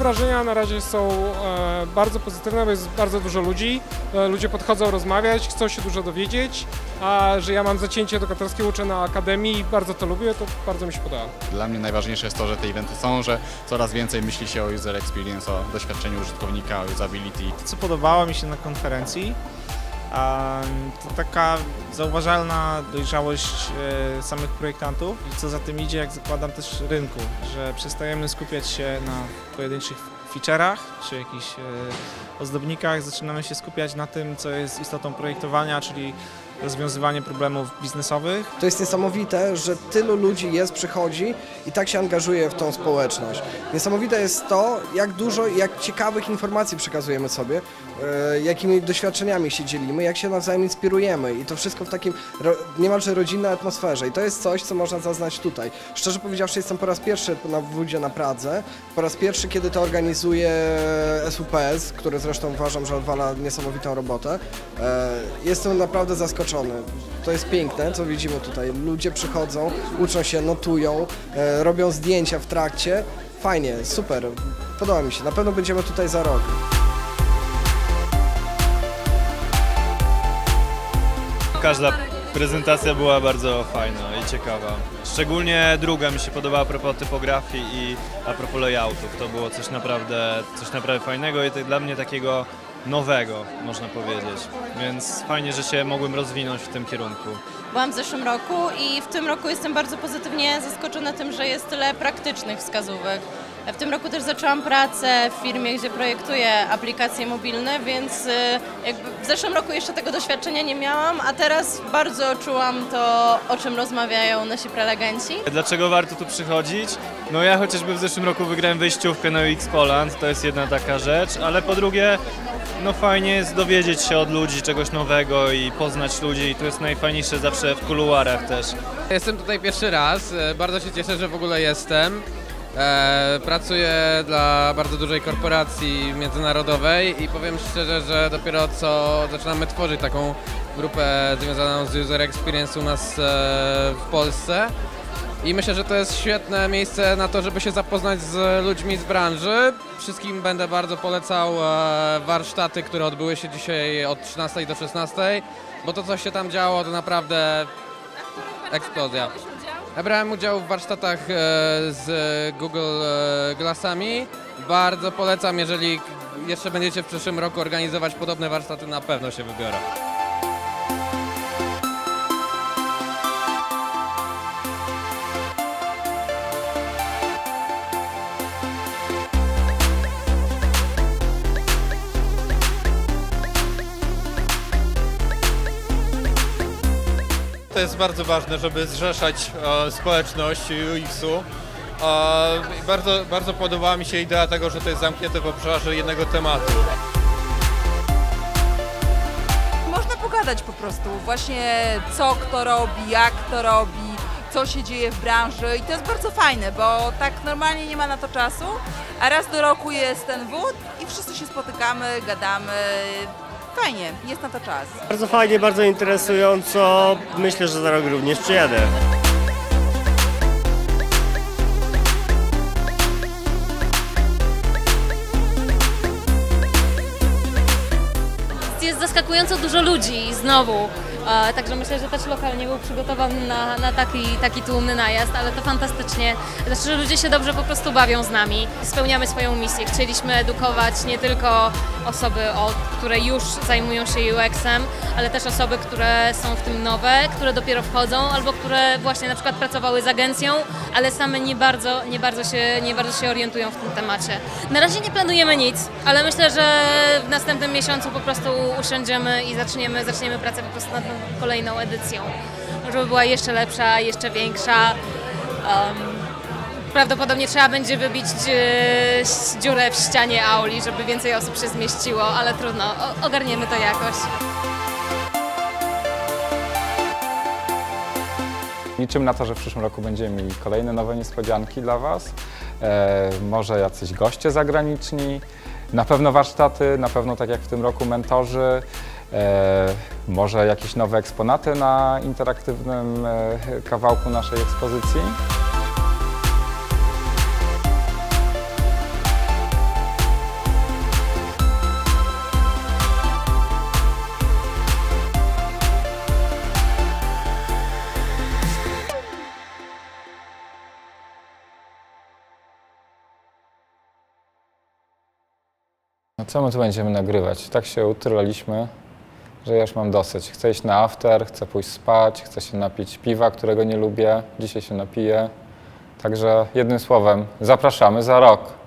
wrażenia na razie są e, bardzo pozytywne, bo jest bardzo dużo ludzi. E, ludzie podchodzą rozmawiać, chcą się dużo dowiedzieć, a że ja mam zacięcie edukatorskie, uczę na akademii i bardzo to lubię, to bardzo mi się podoba. Dla mnie najważniejsze jest to, że te eventy są, że coraz więcej myśli się o user experience, o doświadczeniu użytkownika, o usability. co podobało mi się na konferencji, to taka zauważalna dojrzałość e, samych projektantów i co za tym idzie, jak zakładam też rynku, że przestajemy skupiać się na pojedynczych feature'ach czy jakichś e, ozdobnikach, zaczynamy się skupiać na tym, co jest istotą projektowania, czyli rozwiązywanie problemów biznesowych. To jest niesamowite, że tylu ludzi jest, przychodzi i tak się angażuje w tą społeczność. Niesamowite jest to, jak dużo, jak ciekawych informacji przekazujemy sobie, jakimi doświadczeniami się dzielimy, jak się nawzajem inspirujemy i to wszystko w takim ro, niemalże rodzinnej atmosferze. I to jest coś, co można zaznać tutaj. Szczerze powiedziawszy, jestem po raz pierwszy na WUDzie na Pradze, po raz pierwszy, kiedy to organizuje SUPS, który zresztą uważam, że odwala niesamowitą robotę. E, jestem naprawdę zaskoczony. To jest piękne, co widzimy tutaj. Ludzie przychodzą, uczą się, notują, e, robią zdjęcia w trakcie. Fajnie, super, podoba mi się. Na pewno będziemy tutaj za rok. Każda prezentacja była bardzo fajna i ciekawa. Szczególnie druga mi się podobała a propos typografii i a propos layoutów. To było coś naprawdę, coś naprawdę fajnego i dla mnie takiego nowego, można powiedzieć. Więc fajnie, że się mogłem rozwinąć w tym kierunku. Byłam w zeszłym roku i w tym roku jestem bardzo pozytywnie zaskoczona tym, że jest tyle praktycznych wskazówek. W tym roku też zaczęłam pracę w firmie, gdzie projektuję aplikacje mobilne, więc y, jakby w zeszłym roku jeszcze tego doświadczenia nie miałam, a teraz bardzo czułam to, o czym rozmawiają nasi prelegenci. Dlaczego warto tu przychodzić? No ja chociażby w zeszłym roku wygrałem wejściówkę na UX Poland, to jest jedna taka rzecz, ale po drugie, no fajnie jest dowiedzieć się od ludzi czegoś nowego i poznać ludzi i to jest najfajniejsze zawsze w kuluarach też. Jestem tutaj pierwszy raz, e, bardzo się cieszę, że w ogóle jestem. E, pracuję dla bardzo dużej korporacji międzynarodowej i powiem szczerze, że dopiero co zaczynamy tworzyć taką grupę związaną z user experience u nas e, w Polsce. I myślę, że to jest świetne miejsce na to, żeby się zapoznać z ludźmi z branży. Wszystkim będę bardzo polecał e, warsztaty, które odbyły się dzisiaj od 13 do 16, bo to co się tam działo to naprawdę eksplozja. Ja brałem udział w warsztatach e, z Google e, Glassami. Bardzo polecam, jeżeli jeszcze będziecie w przyszłym roku organizować podobne warsztaty, na pewno się wybiorę. To jest bardzo ważne, żeby zrzeszać e, społeczność UX-u. E, bardzo, bardzo podobała mi się idea tego, że to jest zamknięte w obszarze jednego tematu. Można pogadać po prostu właśnie co kto robi, jak to robi, co się dzieje w branży i to jest bardzo fajne, bo tak normalnie nie ma na to czasu, a raz do roku jest ten wód i wszyscy się spotykamy, gadamy. Fajnie, jest na to czas. Bardzo fajnie, bardzo interesująco. Myślę, że za rok również przyjadę. Jest zaskakująco dużo ludzi znowu. E, Także myślę, że też lokal nie był przygotowany na, na taki, taki tłumny najazd, ale to fantastycznie. Znaczy, że ludzie się dobrze po prostu bawią z nami. Spełniamy swoją misję. Chcieliśmy edukować nie tylko osoby, o, które już zajmują się UX-em, ale też osoby, które są w tym nowe, które dopiero wchodzą, albo które właśnie na przykład pracowały z agencją, ale same nie bardzo, nie bardzo, się, nie bardzo się orientują w tym temacie. Na razie nie planujemy nic, ale myślę, że w następnym miesiącu po prostu usiądziemy i zaczniemy, zaczniemy pracę po prostu nad kolejną edycją, żeby była jeszcze lepsza, jeszcze większa. Um, prawdopodobnie trzeba będzie wybić e, dziurę w ścianie auli, żeby więcej osób się zmieściło, ale trudno, ogarniemy to jakoś. Liczymy na to, że w przyszłym roku będziemy mieli kolejne nowe niespodzianki dla Was. E, może jacyś goście zagraniczni, na pewno warsztaty, na pewno tak jak w tym roku mentorzy, e, może jakieś nowe eksponaty na interaktywnym e, kawałku naszej ekspozycji. No co my tu będziemy nagrywać? Tak się utrylaliśmy, że ja już mam dosyć. Chcę iść na after, chcę pójść spać, chcę się napić piwa, którego nie lubię. Dzisiaj się napiję. Także jednym słowem, zapraszamy za rok.